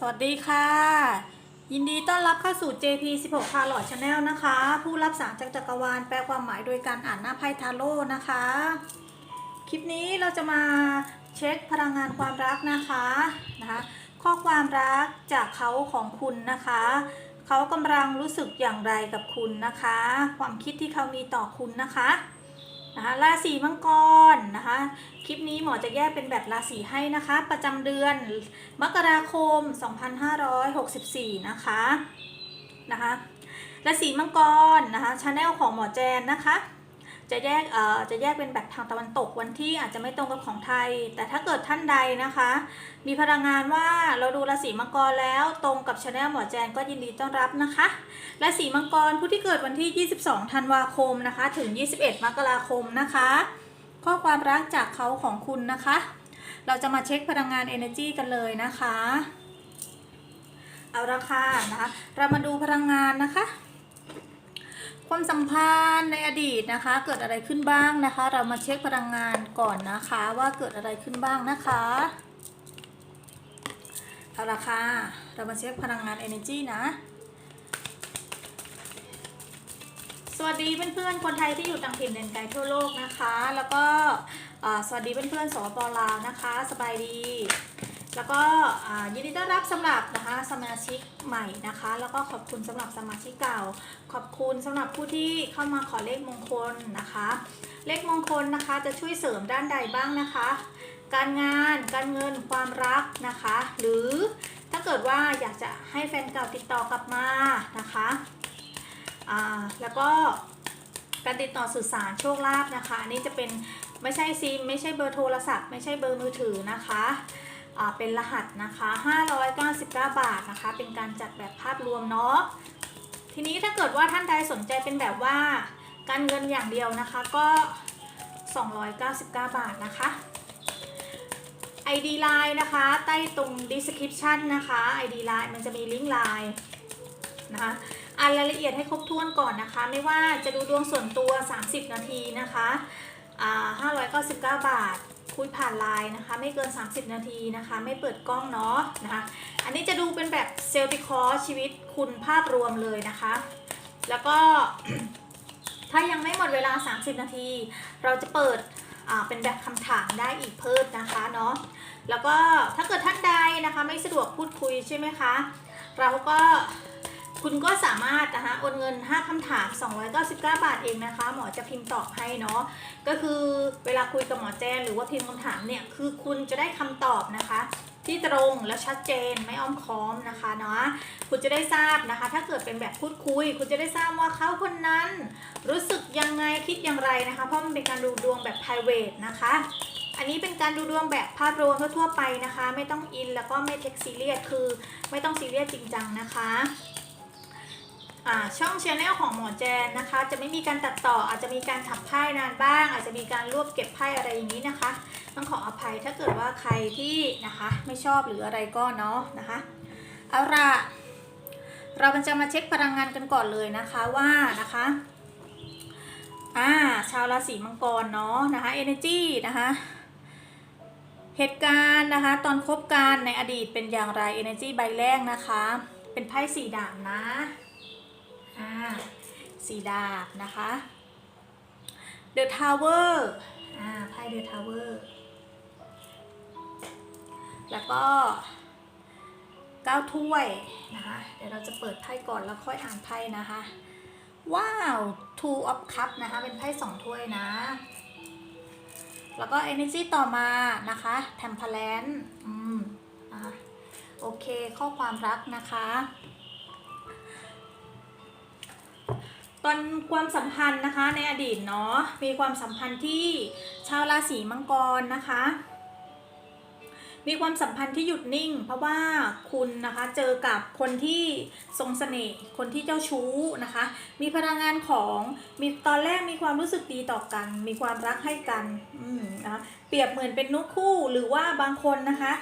สวัสดีค่ะ ยินดีต้อนรับเข้าสู่ JP 16 p a r o t Channel นะคะ ผู้รับสารจากจักรวาลแปลความหมายโดยการอ่านหน้าไพ่ทาโร่นะคะ คลิปนี้เราจะมาเช็คพลังงานความรักนะคะนะคะข้อความรักจากเขาของคุณนะคะ เขากำลังรู้สึกอย่างไรกับคุณนะคะ ความคิดที่เขามีต่อคุณนะคะ นะคะราศีมังกรนะคะคลิปนี้หมอจะแยกเป็นแบบราศีให้นะคะ ประจำเดือนมกราคม 2564 นะคะนะคะราศีมังกรนะคะชาแนลของหมอแจนนะคะ จะแยกเอ่อจะแยกเป็นแบบทางตะวันตกวันที่อาจจะไม่ตรงกับของไทย แต่ถ้าเกิดท่านใดนะคะ มีพลังงานว่าเราดูราศีมังกรแล้วตรงกับชาแนลหมอแจนก็ยินดีต้อนรับนะคะราศีมังกรผู้ที่เกิดวันที่ 22 ธันวาคมนะคะ ถึง 21 มกราคมนะคะ ข้อความรักจากเขาของคุณนะคะ เราจะมาเช็คพลังงาน Energy กันเลยนะคะ เอาละค่ะนะคะ เรามาดูพลังงานนะคะ ความสัมพันธ์ในอดีตนะคะ เกิดอะไรขึ้นบ้างนะคะ เรามาเช็คพลังงานก่อนนะคะ ว่าเกิดอะไรขึ้นบ้างนะคะเอาละค่ะ เรามาเช็คพลังงาน Energy นะ สวัสดีเพื่อนๆ คนไทยที่อยู่ต่างถิ่นแดนไกลทั่วโลกนะคะ แล้วก็สวัสดีเพื่อนๆสปปลาวนะคะ สบายดี แล้วก็ยินดีต้อนรับสำหรับนะคะสมาชิกใหม่นะคะ แล้วก็ขอบคุณสำหรับสมาชิกเก่า ขอบคุณสำหรับผู้ที่เข้ามาขอเลขมงคลนะคะ เลขมงคลนะคะจะช่วยเสริมด้านใดบ้างนะคะ การงานการเงินความรักนะคะ หรือถ้าเกิดว่าอยากจะให้แฟนเก่าติดต่อกลับมานะคะแล้วก็การติดต่อสื่อสารโชคลาภนะคะอันนี้จะเป็นไม่ใช่ซิมไม่ใช่เบอร์โทรศัพท์ ไม่ใช่เบอร์มือถือนะคะ เป็นรหัสนะคะ 599 บาทนะคะ เป็นการจัดแบบภาพรวมเนาะ ทีนี้ถ้าเกิดว่าท่านใดสนใจเป็นแบบว่าการเงินอย่างเดียวนะคะก็ 299 บาทนะคะ ID Line นะคะ ใต้ตรง description นะคะ ID Line มันจะมีลิงก์ Line นะคะอ่านรายละเอียดให้ครบถ้วนก่อนนะคะ ไม่ว่าจะดูดวงส่วนตัว 30 นาทีนะคะอ่า599 บาท คุยผ่านไลน์นะคะ ไม่เกิน 30 นาทีนะคะ ไม่เปิดกล้องเนาะนะคะ อันนี้จะดูเป็นแบบเซลติคอชีวิตคุณภาพรวมเลยนะคะ แล้วก็ถ้ายังไม่หมดเวลา 30 นาที เราจะเปิดเป็นแบบคำถามได้อีกเพิ่มนะคะเนาะแล้วก็ถ้าเกิดท่านใดนะคะไม่สะดวกพูดคุยใช่ไหมคะ เราก็ คุณก็สามารถนะคะโอนเงิน 5คำถาม 299 บาทเองนะคะ หมอจะพิมพ์ตอบให้เนาะก็คือเวลาคุยกับหมอแจนหรือว่าพิมพ์คำถามเนี่ยคือคุณจะได้คำตอบนะคะ ที่ตรงและชัดเจนไม่อ้อมค้อมนะคะเนาะคุณจะได้ทราบนะคะ ถ้าเกิดเป็นแบบพูดคุย คุณจะได้ทราบว่าเขาคนนั้น รู้สึกยังไงคิดอย่างไรนะคะ เพราะมันเป็นการดูดวงแบบ p r i v a t นะคะอันนี้เป็นการดูดวงแบบภาพรวมทั่วไปนะคะ ไม่ต้องอินแล้วก็ไม่เทคซีเรียสคือไม่ต้องซีเรียสจริงจังนะคะ ช่องชแนลของหมอแจนนะคะ จะไม่มีการตัดต่ออาจจะมีการถักไพ่นานบ้าง อาจจะมีการรวบเก็บไพ่อะไรอย่างนี้นะคะ ต้องขออภัยถ้าเกิดว่าใครที่นะคะไม่ชอบหรืออะไรก็เนาะนะคะเอาละเราจะมาเช็คพลังงานกันก่อนเลยนะคะว่านะคะอ่าชาวราศีมังกรเนาะนะคะ energy นะคะเหตุการณ์นะคะ ตอนคบกันในอดีตเป็นอย่างไร Energy ใบแรกนะคะ เป็นไพ่สีดาบนะ สีดาบนะคะ The Tower อ่าไพ่ The Tower แล้วก็เก้าถ้วยนะคะ เดี๋ยวเราจะเปิดไพ่ก่อนแล้วค่อยอ่านไพ่นะคะ ว้าว Two of Cup นะคะ เป็นไพ่สองถ้วยนะ แล้วก็ energy ต่อมานะคะ temperance อืมอะโอเค ข้อความรักนะคะ ตอนความสัมพันธ์นะคะในอดีตเนาะมีความสัมพันธ์ที่ชาวราศีมังกรนะคะ มีความสัมพันธ์ที่หยุดนิ่ง เพราะว่าคุณนะคะเจอกับคนที่ทรงเสน่ห์คนที่เจ้าชู้นะคะ มีพลังงานของมีตอนแรกมีความรู้สึกดีต่อกัน มีความรักให้กันอืมนะะเปรียบเหมือนเป็นนุคู่หรือว่าบางคนนะคะ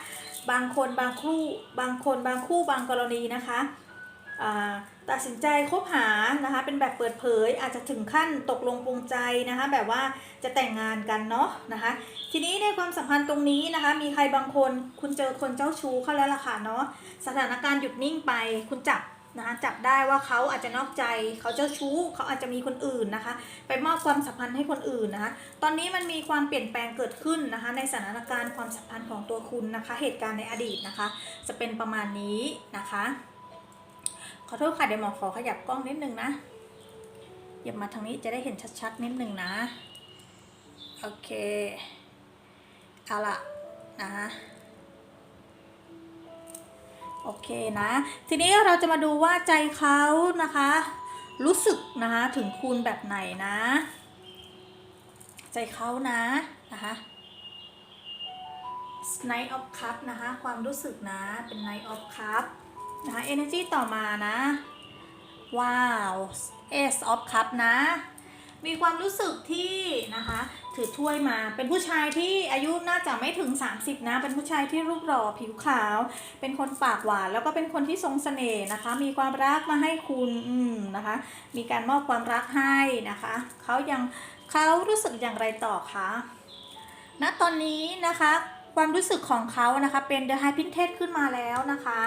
บางคนบางคู่บางคนบางคู่บางกรณีนะคะอ่า ตัดสินใจคบหานะคะ เป็นแบบเปิดเผยอาจจะถึงขั้นตกลงปรงใจนะคะ แบบว่าจะแต่งงานกันเนาะนะคะ ทีนี้ในความสัมพันธ์ตรงนี้นะคะ มีใครบางคนคุณเจอคนเจ้าชู้เข้าแล้วล่ะค่ะเนาะสถานการณ์หยุดนิ่งไปคุณจับนะคะจับได้ว่าเขาอาจจะนอกใจเขาเจ้าชู้เขาอาจจะมีคนอื่นนะคะ ไปมอบความสัมพันธ์ให้คนอื่นนะคะ ตอนนี้มันมีความเปลี่ยนแปลงเกิดขึ้นนะคะ ในสถานการณ์ความสัมพันธ์ของตัวคุณนะคะ เหตุการณ์ในอดีตนะคะ จะเป็นประมาณนี้นะคะ ขอโทษค่ะเดี๋ยวหมอขอขยับกล้องนิดนึงนะหยียบมาทางนี้จะได้เห็นชัดๆนิดนึงนะ โอเค เอาละนะคะโอเคนะ ทีนี้เราจะมาดูว่าใจเขานะคะ รู้สึกนะคะถึงคุณแบบไหนนะ ใจเขานะนะคะ Knight of Cup นะคะ ความรู้สึกนะเป็น Knight of Cup นะคะ Energy ต่อมานะ ว้าว Ace of Cup นะ มีความรู้สึกที่นะคะ ถือถ้วยมา เป็นผู้ชายที่อายุน่าจะไม่ถึง 30 นะ เป็นผู้ชายที่รูปหล่อผิวขาว เป็นคนปากหวาน แล้วก็เป็นคนที่ทรงเสน่ห์นะคะ มีความรักมาให้คุณ อืมนะคะ มีการมอบความรักให้นะคะ เขายังเขารู้สึกอย่างไรต่อคะณตอนนี้นะคะความรู้สึกของเขานะคะเป็น The High Princess ขึ้นมาแล้วนะคะ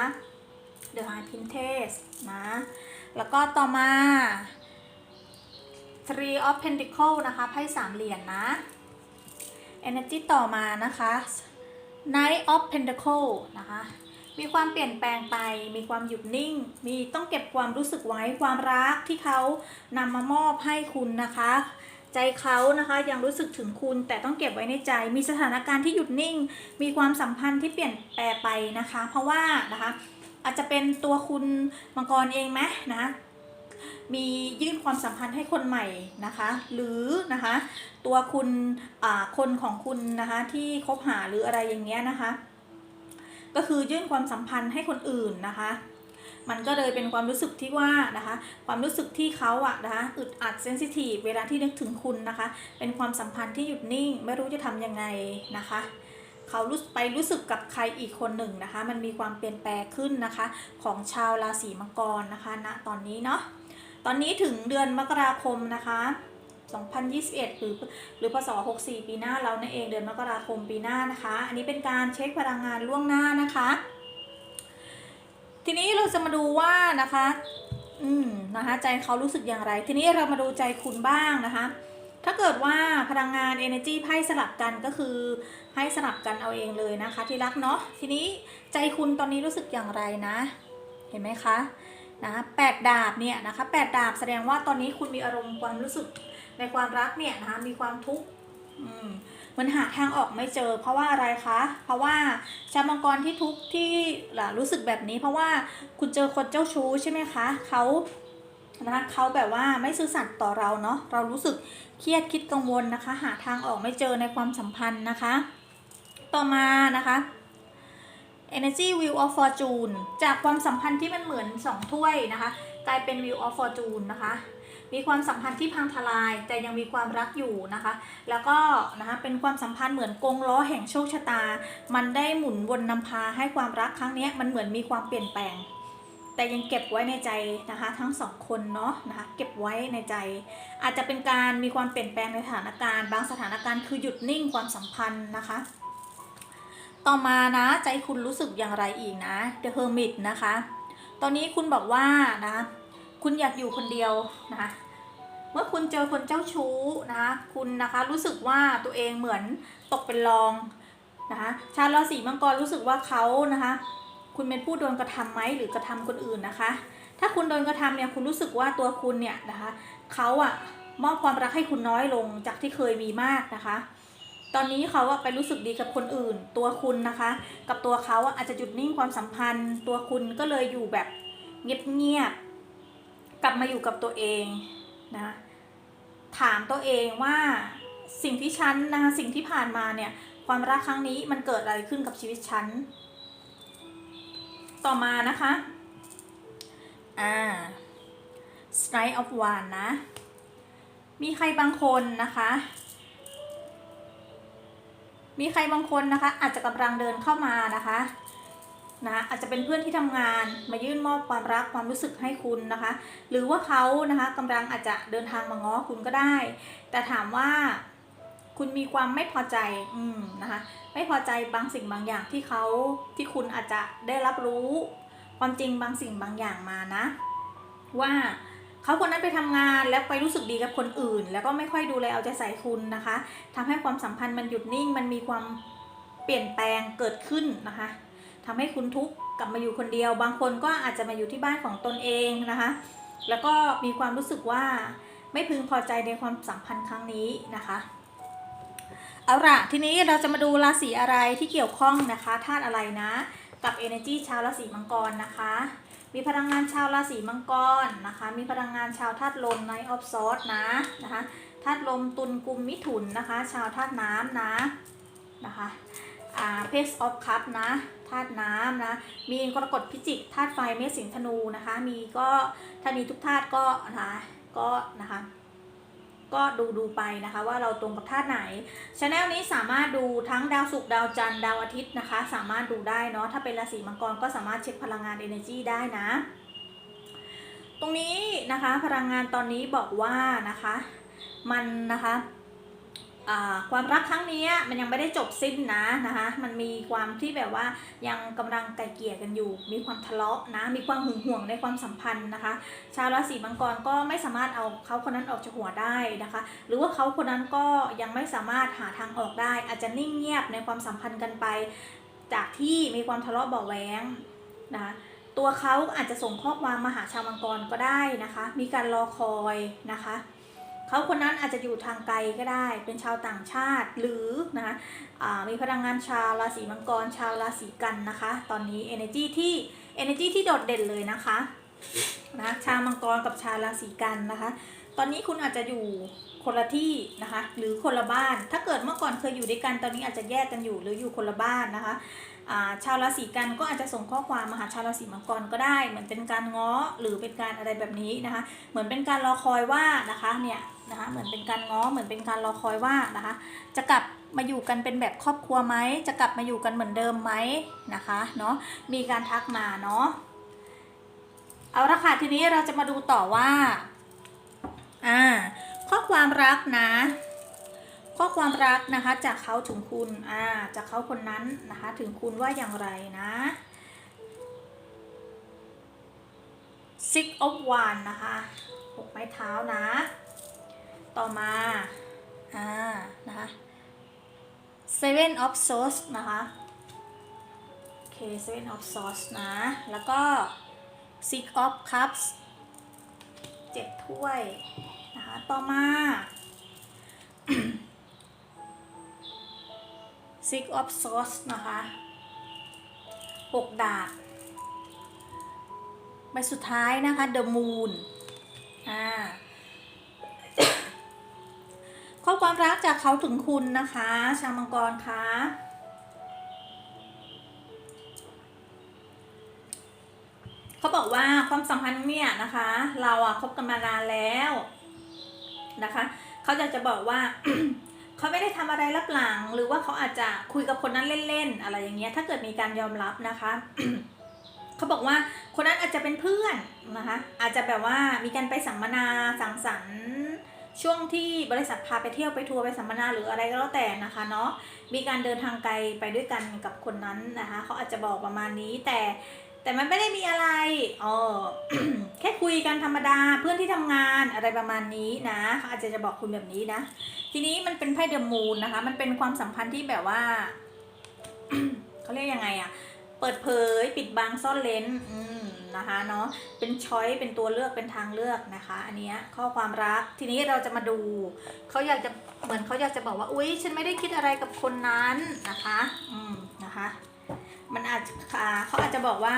The High Princess นะ แล้วก็ต่อมา Three of Pentacle นะคะไพ่สามเหรียญนะ Energy ต่อมานะคะ Knight of Pentacle นะคะ มีความเปลี่ยนแปลงไป มีความหยุดนิ่ง มีต้องเก็บความรู้สึกไว้ความรักที่เขานำมามอบให้คุณนะคะ ใจเขานะคะยังรู้สึกถึงคุณแต่ต้องเก็บไว้ในใจ มีสถานการณ์ที่หยุดนิ่ง มีความสัมพันธ์ที่เปลี่ยนแปลงไปนะคะ เพราะว่านะคะ อาจจะเป็นตัวคุณมังกรเองไหมนะมียื่นความสัมพันธ์ให้คนใหม่นะคะ หรือนะคะตัวคุณอ่าคนของคุณนะคะที่คบหาหรืออะไรอย่างเงี้ยนะคะ ก็คือยื่นความสัมพันธ์ให้คนอื่นนะคะ มันก็เลยเป็นความรู้สึกที่ว่านะคะ ความรู้สึกที่เขาอะนะคะอึดอัดเซนซิทีฟเวลาที่นึกถึงคุณนะคะ เป็นความสัมพันธ์ที่หยุดนิ่ง ไม่รู้จะทำยังไงนะคะ เขารู้ไปรู้สึกกับใครอีกคนหนึ่งนะคะ มันมีความเปลี่ยนแปลงขึ้นนะคะ ของชาวราศีมังกรนะคะณตอนนี้เนาะตอนนี้ถึงเดือนมกราคมนะคะ2021 หรือหรือพศ64 ปีหน้าเรานั่นเองเดือนมกราคมปีหน้านะคะ อันนี้เป็นการเช็คพลังงานล่วงหน้านะคะ ทีนี้เราจะมาดูว่านะคะ อืมนะคะใจเขารู้สึกอย่างไร ทีนี้เรามาดูใจคุณบ้างนะคะ ถ้าเกิดว่าพลังงาน energy ไพ่สลับกันก็คือ ให้สลับกันเอาเองเลยนะคะ ที่รักเนาะทีนี้ใจคุณตอนนี้รู้สึกอย่างไรนะ เห็นไหมคะนะแปดดาบเนี่ยนะคะแปดดาบแสดงว่าตอนนี้คุณมีอารมณ์ความรู้สึกในความรักเนี่ยนะคะมีความทุกข์อืมมันหาทางออกไม่เจอ เพราะว่าอะไรคะ เพราะว่าชาวมังกรที่ทุกข์ที่ล่ะรู้สึกแบบนี้ เพราะว่าคุณเจอคนเจ้าชู้ใช่ไหมคะเขานะคะเขาแบบว่าไม่ซื่อสัตย์ต่อเราเนาะเรารู้สึกเครียดคิดกังวลนะคะ หาทางออกไม่เจอในความสัมพันธ์นะคะ ต่อมานะคะ Energy Wheel of Fortune จากความสัมพันธ์ที่มันเหมือน2ถ้วยนะคะ กลายเป็น Wheel of Fortune นะคะ มีความสัมพันธ์ที่พังทลาย แต่ยังมีความรักอยู่นะคะ แล้วก็นะคะเป็นความสัมพันธ์เหมือนกงล้อแห่งโชคชะตา มันได้หมุนวนนำพาให้ความรักครั้งนี้มันเหมือนมีความเปลี่ยนแปลง แต่ยังเก็บไว้ในใจนะคะ ทั้งสองคนเนาะนะคะเก็บไว้ในใจ อาจจะเป็นการมีความเปลี่ยนแปลงในสถานการณ์ บางสถานการณ์คือหยุดนิ่งความสัมพันธ์นะคะ ต่อมานะ ใจคุณรู้สึกอย่างไรอีกนะ The Hermit นะคะ ตอนนี้คุณบอกว่านะ คุณอยากอยู่คนเดียวนะ เมื่อคุณเจอคนเจ้าชู้นะคุณนะคะรู้สึกว่าตัวเองเหมือนตกเป็นรองนะคะชาวราศีมังกรรู้สึกว่าเขานะคะ คุณเป็นผู้โดนกระทำไหมหรือกระทำคนอื่นนะคะ ถ้าคุณโดนกระทำเนี่ยคุณรู้สึกว่าตัวคุณเนี่ยนะคะเขาอะมอบความรักให้คุณน้อยลงจากที่เคยมีมากนะคะ ตอนนี้เขาอะไปรู้สึกดีกับคนอื่น ตัวคุณนะคะ กับตัวเขาอาจจะหยุดนิ่งความสัมพันธ์ ตัวคุณก็เลยอยู่แบบเงียบๆกลับมาอยู่กับตัวเองนะถามตัวเองว่าสิ่งที่ฉันนะคะสิ่งที่ผ่านมาเนี่ยความรักครั้งนี้มันเกิดอะไรขึ้นกับชีวิตฉัน ต่อมานะคะ อ่า Strike of One นะ มีใครบางคนนะคะ มีใครบางคนนะคะ อาจจะกำลังเดินเข้ามานะคะนะอาจจะเป็นเพื่อนที่ทำงานมายื่นมอบความรักความรู้สึกให้คุณนะคะ หรือว่าเขานะคะกำลังอาจจะเดินทางมาง้อคุณก็ได้ แต่ถามว่าคุณมีความไม่พอใจอืมนะคะไม่พอใจบางสิ่งบางอย่างที่เขาที่คุณอาจจะได้รับรู้ ความจริงบางสิ่งบางอย่างมานะ ว่า เขาคนนั้นไปทำงานแล้วไปรู้สึกดีกับคนอื่น แล้วก็ไม่ค่อยดูแลเอาใจใส่คุณนะคะทำให้ความสัมพันธ์มันหยุดนิ่ง มันมีความเปลี่ยนแปลงเกิดขึ้นนะคะทำให้คุณทุกข์กลับมาอยู่คนเดียว บางคนก็อาจจะมาอยู่ที่บ้านของตนเองนะคะ แล้วก็มีความรู้สึกว่าไม่พึงพอใจในความสัมพันธ์ครั้งนี้นะคะเอาละทีนี้เราจะมาดูราศีอะไรที่เกี่ยวข้องนะคะธาตุอะไรนะ กับ Energy ชาวราศีมังกรนะคะ มีพลังงานชาวราศีมังกรนะคะ มีพลังงานชาวธาตุลม Night of Swords นะนะคะธาตุลมตุลกุมมิถุนนะคะ ชาวธาตุน้ำนะนะคะอ่า Page of Cup นะธาตุน้ำนะ มีกรกฎพิจิกธาตุไฟเมษสิงห์ธนูนะคะ มีก็ถ้ามีทุกธาตุก็นะคะก็นะคะ ก็ดูดูไปนะคะว่าเราตรงกับธาตุไหนชาแนลนี้สามารถดูทั้งดาวศุกร์ดาวจันทร์ดาวอาทิตย์นะคะ สามารถดูได้เนาะถ้าเป็นราศีมังกรก็สามารถเช็คพลังงาน energy ได้นะ ตรงนี้นะคะพลังงานตอนนี้บอกว่านะคะ มันนะคะ ความรักครั้งนี้มันยังไม่ได้จบสิ้นนะนะคะมันมีความที่แบบว่ายังกำลังไกลเกลี่ยกันอยู่ มีความทะเลาะนะมีความหึงหวงในความสัมพันธ์นะคะ ชาวราศีมังกรก็ไม่สามารถเอาเขาคนนั้นออกจากหัวได้นะคะ หรือว่าเขาคนนั้นก็ยังไม่สามารถหาทางออกได้ อาจจะนิ่งเงียบในความสัมพันธ์กันไป จากที่มีความทะเลาะเบาแหวงนะคะตัวเขาอาจจะส่งข้อความมาหาชาวมังกรก็ได้นะคะ มีการรอคอยนะคะ เขาคนนั้นอาจจะอยู่ทางไกลก็ได้ เป็นชาวต่างชาติหรือนะคะอ่ามีพลังงานชาวราศีมังกร ชาวราศีกันนะคะ ตอนนี้ energy ที่ energy ที่โดดเด่นเลยนะคะนะชาวมังกรกับชาวราศีกันนะคะ ตอนนี้คุณอาจจะอยู่คนละที่นะคะ หรือคนละบ้าน ถ้าเกิดเมื่อก่อนเคยอยู่ด้วยกัน ตอนนี้อาจจะแยกกันอยู่หรืออยู่คนละบ้านนะคะ ชาวราศีกันก็อาจจะส่งข้อความมาหาชาวราศีมังกรก็ได้ เหมือนเป็นการง้อหรือเป็นการอะไรแบบนี้นะคะ เหมือนเป็นการรอคอยว่านะคะเนี่ยนะคะเหมือนเป็นการง้อเหมือนเป็นการรอคอยว่านะคะ จะกลับมาอยู่กันเป็นแบบครอบครัวไหมจะกลับมาอยู่กันเหมือนเดิมไหมนะคะเนาะมีการทักมาเนาะเอาละค่ะทีนี้เราจะมาดูต่อว่าอ่าข้อความรักนะ ข้อความรักนะคะจากเขาถึงคุณอ่าจากเขาคนนั้นนะคะถึงคุณว่าอย่างไรนะ six of one นะคะหกไม้เท้านะ ต่อมาอ่านะคะ seven of swords นะคะโอเค seven of swords นะ แล้วก็ six of cups เจ็ดถ้วยนะคะ ต่อมา six of swords นะคะหกดาบใบสุดท้ายนะคะ the moon อ่าข้อความรักจากเขาถึงคุณนะคะ ชาวมังกรคะเขาบอกว่าความสัมพันธ์เนี่ยนะคะ เราอะคบกันมานานแล้วนะคะ เขาอยากจะบอกว่า เขาไม่ได้ทำอะไรลับหลัง หรือว่าเขาอาจจะคุยกับคนนั้นเล่นๆอะไรอย่างเงี้ยถ้าเกิดมีการยอมรับนะคะเขาบอกว่าคนนั้นอาจจะเป็นเพื่อนนะคะอาจจะแบบว่ามีการไปสัมมนาสังสรรค์ช่วงที่บริษัทพาไปเที่ยวไปทัวร์ไปสัมมนาหรืออะไรก็แล้วแต่นะคะเนาะมีการเดินทางไกลไปด้วยกันกับคนนั้นนะคะเขาอาจจะบอกประมาณนี้แต่ แต่มันไม่ได้มีอะไรเออแค่คุยกันธรรมดาเพื่อนที่ทำงานอะไรประมาณนี้นะเขาอาจจะจะบอกคุณแบบนี้นะ ทีนี้มันเป็นไพ่เดอะมูนนะคะ มันเป็นความสัมพันธ์ที่แบบว่าเขาเรียกยังไงอะเปิดเผยปิดบังซ่อนเลนอืมนะคะเนาะเป็นช้อยเป็นตัวเลือกเป็นทางเลือกนะคะ อันเนี้ยข้อความรักทีนี้เราจะมาดูเขาอยากจะเหมือนเขาอยากจะบอกว่า อุ๊ย ฉันไม่ได้คิดอะไรกับคนนั้นนะคะ อืมนะคะ มันอาจจะเขาอาจจะบอกว่า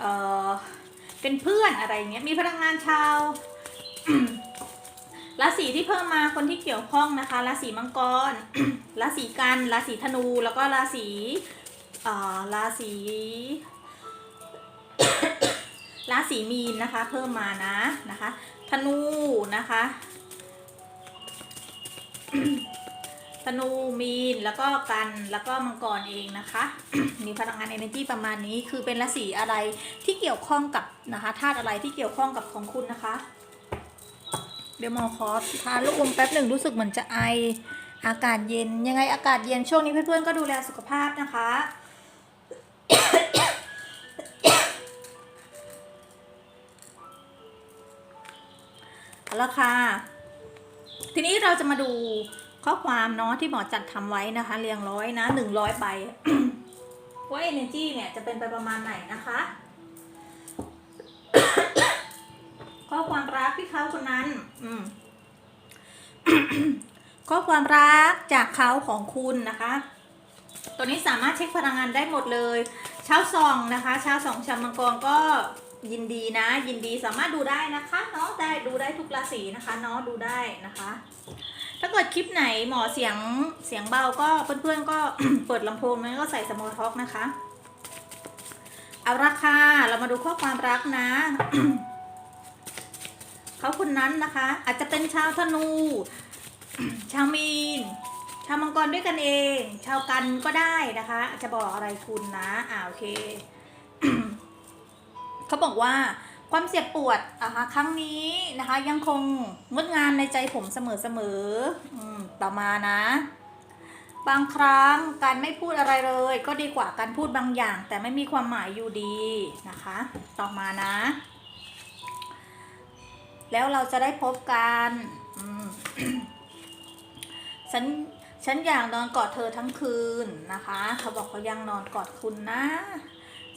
เออเป็นเพื่อนอะไรเงี้ยมีพลังงานชาวราศีที่เพิ่มมาคนที่เกี่ยวข้องนะคะราศีมังกรราศีกันราศีธนูแล้วก็ราศีเอ่อราศีราศีมีนนะคะ เพิ่มมานะนะคะ ธนูนะคะ ธนูมีนแล้วก็กันแล้วก็มังกรเองนะคะ มีพลังงาน energy ประมาณนี้คือเป็นราศีอะไรที่เกี่ยวข้องกับนะคะธาตุอะไรที่เกี่ยวข้องกับของคุณนะคะ เดี๋ยวมอขอทานลูกอมแป๊บหนึ่งรู้สึกเหมือนจะไออากาศเย็นยังไงอากาศเย็นช่วงนี้เพื่อนๆก็ดูแลสุขภาพนะคะเอาละค่ะทีนี้เราจะมาดู ข้อความเนาะที่หมอจัดทำไว้นะคะ เรียงร้อยนะหนึ่งร้อยใบว่า energy เนี่ยจะเป็นไปประมาณไหนนะคะ ข้อความรักที่เขาคนนั้น อืมข้อความรักจากเขาของคุณนะคะ ตัวนี้สามารถเช็คพลังงานได้หมดเลย เช้าซองนะคะเช้าสองชาวมังกรก็ยินดีนะ ยินดีสามารถดูได้นะคะเนาะได้ดูได้ทุกราศีนะคะเนาะดูได้นะคะ ถ้าเกิดคลิปไหนหมอเสียงเสียงเบาก็เพื่อนๆก็ เปิดลำโพงนั้นก็ใส่สมอลท็อกนะคะ เอาราคาเรามาดูข้อความรักนะเขาคนนั้นนะคะ อาจจะเป็นชาวธนู ชาวมีน ชาวมังกรด้วยกันเอง ชาวกันก็ได้นะคะจะบอกอะไรคุณนะอ่าโอเคเขาบอกว่า ความเจ็บปวดนะคะครั้งนี้นะคะยังคงงดงามในใจผมเสมอเสมอต่อมานะ บางครั้งการไม่พูดอะไรเลย ก็ดีกว่าการพูดบางอย่าง แต่ไม่มีความหมายอยู่ดีนะคะ ต่อมานะ แล้วเราจะได้พบกันฉันฉันอยากนอนกอดเธอทั้งคืนนะคะ เขาบอกเขายังนอนกอดคุณนะ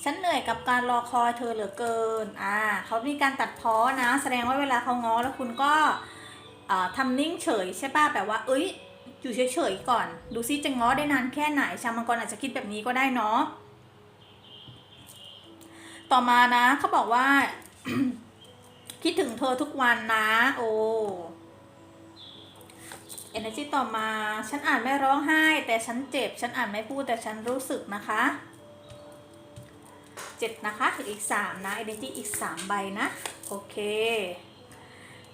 ฉันเหนื่อยกับการรอคอยเธอเหลือเกิน อ่าเขามีการตัดพ้อนะ แสดงว่าเวลาเขาง้อแล้วคุณก็อ่าทำนิ่งเฉยใช่ป่ะแบบว่า เอ้ย อยู่เฉยๆก่อน ดูซิจะง้อได้นานแค่ไหน ชาวมังกรอาจจะคิดแบบนี้ก็ได้เนาะ ต่อมานะเขาบอกว่า คิดถึงเธอทุกวันนะ โอ้ energy ต่อมา ฉันอ่านไม่ร้องไห้ แต่ฉันเจ็บ ฉันอ่านไม่พูดแต่ฉันรู้สึกนะคะ เจ็ดนะคะ อีกสามนะ energy อีกสามใบนะ โอเค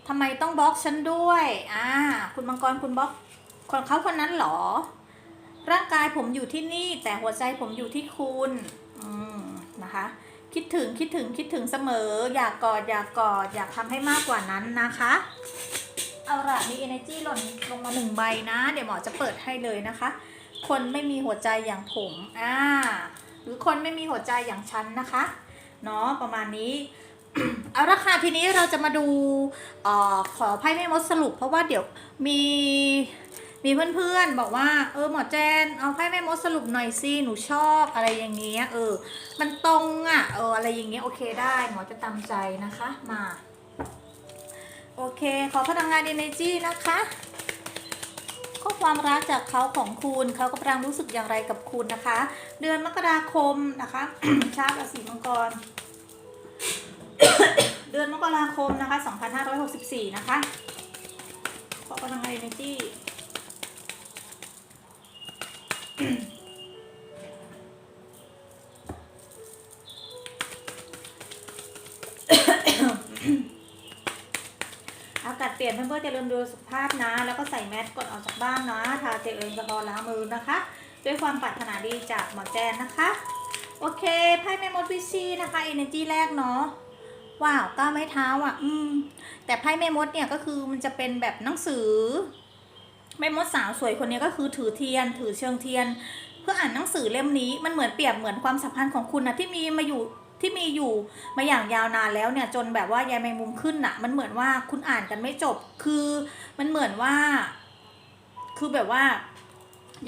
ทำไมต้องบล็อกฉันด้วย อ่า คุณมังกรคุณบล็อกคนเขาคนนั้นเหรอ ร่างกายผมอยู่ที่นี่ แต่หัวใจผมอยู่ที่คุณ อืม นะคะ คิดถึงคิดถึงคิดถึงเสมอ อยากกอดอยากกอดอยากทำให้มากกว่านั้นนะคะ เอาละมี energy หล่นลงมาหนึ่งใบนะ เดี๋ยวหมอจะเปิดให้เลยนะคะ คนไม่มีหัวใจอย่างผม อ่า หรือคนไม่มีหัวใจอย่างฉันนะคะเนาะประมาณนี้ เอาละค่ะทีนี้เราจะมาดูเอ่อขอไพ่แม่มดสรุป เพราะว่าเดี๋ยวมีมีเพื่อนๆบอกว่าเออหมอแจนเอาไพ่แม่มดสรุปหน่อยสิหนูชอบอะไรอย่างเงี้ยเออ มันตรงอะเอออะไรอย่างเงี้ยโอเคได้หมอจะตามใจนะคะมา โอเค ขอพลังงาน energy นะคะ ข้อความรักจากเขาของคุณเขากำลังรู้สึกอย่างไรกับคุณนะคะ เดือนมกราคมนะคะชาติราศีมังกร เดือนมกราคมนะคะ 2564 นะคะขอพลังงาน energy อากาศเปลี่ยนเพื่อนๆจะลืมดูสุขภาพนะ แล้วก็ใส่แมสก่อนออกจากบ้านนะทาเจลแอลกอฮอล์ล้างมือนะคะ ด้วยความปรารถนาดีจากหมอแจนนะคะ โอเคไพ่แม่มดวิชีนะคะ energy แรกเนาะว้าวก้าวไม้เท้าอะ อืม แต่ไพ่แม่มดเนี่ยก็คือมันจะเป็นแบบหนังสือแม่มดสาวสวยคนนี้ก็คือถือเทียน ถือเชิงเทียน เพื่ออ่านหนังสือเล่มนี้มันเหมือนเปรียบเหมือนความสัมพันธ์ของคุณนะที่มีมาอยู่ ที่มีอยู่มาอย่างยาวนานแล้วเนี่ยจนแบบว่ายายแมงมุมขึ้นอะมันเหมือนว่าคุณอ่านกันไม่จบ คือมันเหมือนว่า คือแบบว่า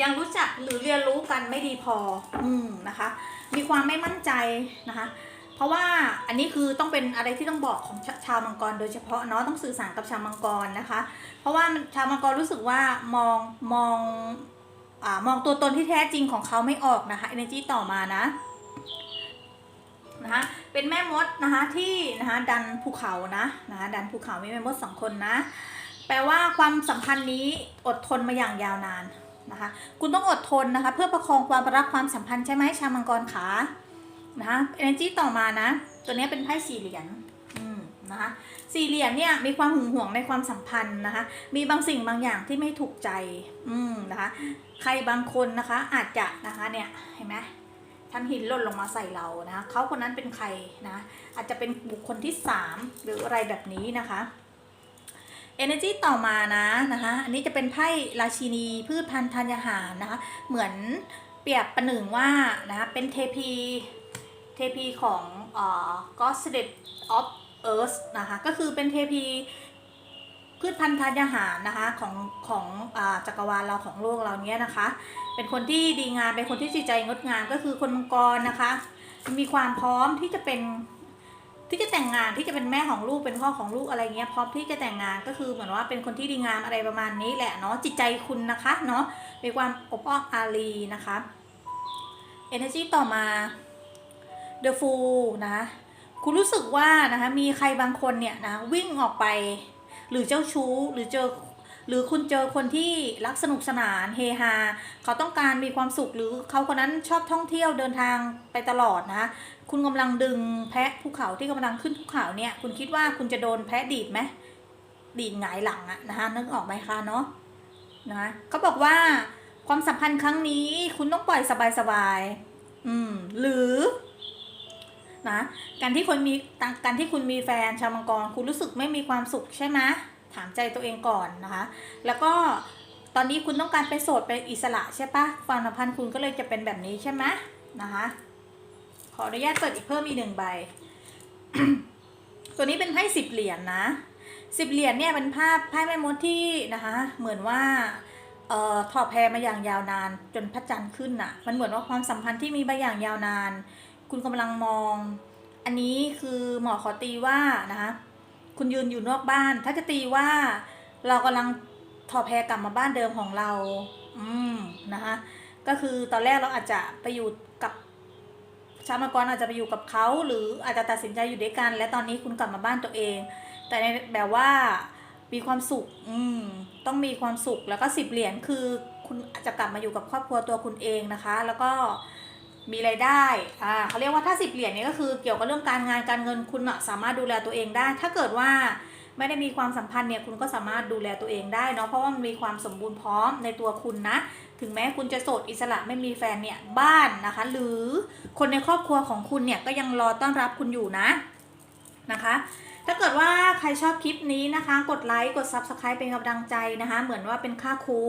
ยังรู้จักหรือเรียนรู้กันไม่ดีพอ อืมนะคะ มีความไม่มั่นใจนะคะ เพราะว่าอันนี้คือต้องเป็นอะไรที่ต้องบอกของชชาวมังกรโดยเฉพาะเนาะต้องสื่อสารกับชาวมังกรนะคะ เพราะว่าชาวมังกรรู้สึกว่ามองมองอ่ามองตัวตนที่แท้จริงของเขาไม่ออกนะคะ energy ต่อมานะ นะคะเป็นแม่มดนะคะที่นะคะดันภูเขานะนะคะดันภูเขามีแม่มดสองคนนะแปลว่าความสัมพันธ์นี้อดทนมาอย่างยาวนานนะคะคุณต้องอดทนนะคะเพื่อประคองความรักความสัมพันธ์ใช่ไหมชาวมังกรขานะคะ energy ต่อมานะ ตัวนี้เป็นไพ่สี่เหรียญอืมนะคะสี่เหลี่ยมเนี่ยมีความหึงหวงในความสัมพันธ์นะคะ มีบางสิ่งบางอย่างที่ไม่ถูกใจ อืมนะคะ ใครบางคนนะคะอาจจะนะคะเนี่ยเห็นไหม ท่านหินหล่นลงมาใส่เรานะเขาคนนั้นเป็นใครนะอาจจะเป็นบุคคลที่สามหรืออะไรแบบนี้นะคะ Energy ต่อมานะนะคะอันนี้จะเป็นไพ่ราชินีพืชพันธุ์ธัญญาหารนะคะเหมือนเปรียบประหนึ่งว่านะคะเป็นเทพีเทพีของเอ่อ Goddess of Earth นะคะก็คือเป็นเทพี พืชพันธุ์ธัญญาหารนะคะของของอจักรวาลเราของโลกเราเนี้ยนะคะ เป็นคนที่ดีงามเป็นคนที่จิตใจงดงามก็คือคนมังกรนะคะ มีความพร้อมที่จะเป็นที่จะแต่งงานที่จะเป็นแม่ของลูกเป็นพ่อของลูกอะไรเงี้ยพร้อมที่จะแต่งงานก็คือเหมือนว่าเป็นคนที่ดีงามอะไรประมาณนี้แหละเนาะจิตใจคุณนะคะเนาะมีความอบอ้อมอารีนะคะ energy ต่อมา the fool นะคุณรู้สึกว่านะคะมีใครบางคนเนี่ยนะวิ่งออกไป หรือเจ้าชู้หรือเจอหรือคุณเจอคนที่รักสนุกสนานเฮฮาเขาต้องการมีความสุขหรือเขาคนนั้นชอบท่องเที่ยวเดินทางไปตลอดนะคุณกำลังดึงแพะภูเขาที่กำลังขึ้นภูเขาเนี่ย คุณคิดว่าคุณจะโดนแพะดีดไหมดีดหงายหลังอะนะคะนึกออกไหมคะเนาะนะคะเขาบอกว่าความสัมพันธ์ครั้งนี้ คุณต้องปล่อยสบายๆอืมหรือ นะการที่คนมีการที่คุณมีแฟนชาวมังกรคุณรู้สึกไม่มีความสุขใช่ไหมถามใจตัวเองก่อนนะคะ แล้วก็ตอนนี้คุณต้องการไปนโสดเป็นอิสระใช่ปะความสัมพันธ์คุณก็เลยจะเป็นแบบนี้ใช่ไหมนะคะ ขออนุญาตเปิดอีกเพิ่มอีกหนึ่งใบ ตัวนี้เป็นไพ่สิบเหรียญนะสิบเหรียญเนี่ยเป็นภาพไพ่แม่มดที่นะคะ เหมือนว่าเอ่อถอดแพรมาอย่างยาวนานจนพระจันทร์ขึ้นน่ะ มันเหมือนว่าความสัมพันธ์ที่มีมาอย่างยาวนาน คุณกำลังมอง อันนี้คือหมอขอตีว่านะคะคุณยืนอยู่นอกบ้าน ถ้าจะตีว่าเรากำลังถอดแพรกลับมาบ้านเดิมของเรา อืมนะคะก็คือตอนแรกเราอาจจะไปอยู่กับชาวมังกรอาจจะไปอยู่กับเขาหรืออาจจะตัดสินใจอยู่ด้วยกัน และตอนนี้คุณกลับมาบ้านตัวเอง แต่ในแบบว่ามีความสุข อืม ต้องมีความสุขแล้วก็สิบเหรียญคือ คุณอาจจะกลับมาอยู่กับครอบครัวตัวคุณเองนะคะ แล้วก็ มีรายได้อ่าเขาเรียกว่าถ้าสิบเหรียญนี้ก็คือเกี่ยวกับเรื่องการงานการเงินคุณอะสามารถดูแลตัวเองได้ ถ้าเกิดว่าไม่ได้มีความสัมพันธ์เนี่ยคุณก็สามารถดูแลตัวเองได้เนาะเพราะว่ามันมีความสมบูรณ์พร้อมในตัวคุณนะ ถึงแม้คุณจะโสดอิสระไม่มีแฟนเนี่ยบ้านนะคะ หรือคนในครอบครัวของคุณเนี่ยก็ยังรอต้อนรับคุณอยู่นะนะคะ ถ้าเกิดว่าใครชอบคลิปนี้นะคะ กดไลค์กด Subscribe เป็นกำลังใจนะคะ เหมือนว่าเป็นค่าครู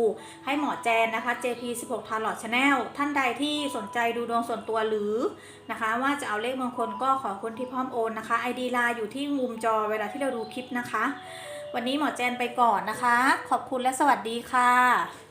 ให้หมอแจนนะคะ JP 16 t a r o t Channel ท่านใดที่สนใจดูดวงส่วนตัวหรือนะคะ ว่าจะเอาเลขมงคลก็ขอคนที่พร้อมโอนนะคะ ID ไลน์อยู่ที่มุมจอเวลาที่เราดูคลิปนะคะ วันนี้หมอแจนไปก่อนนะคะ ขอบคุณและสวัสดีค่ะ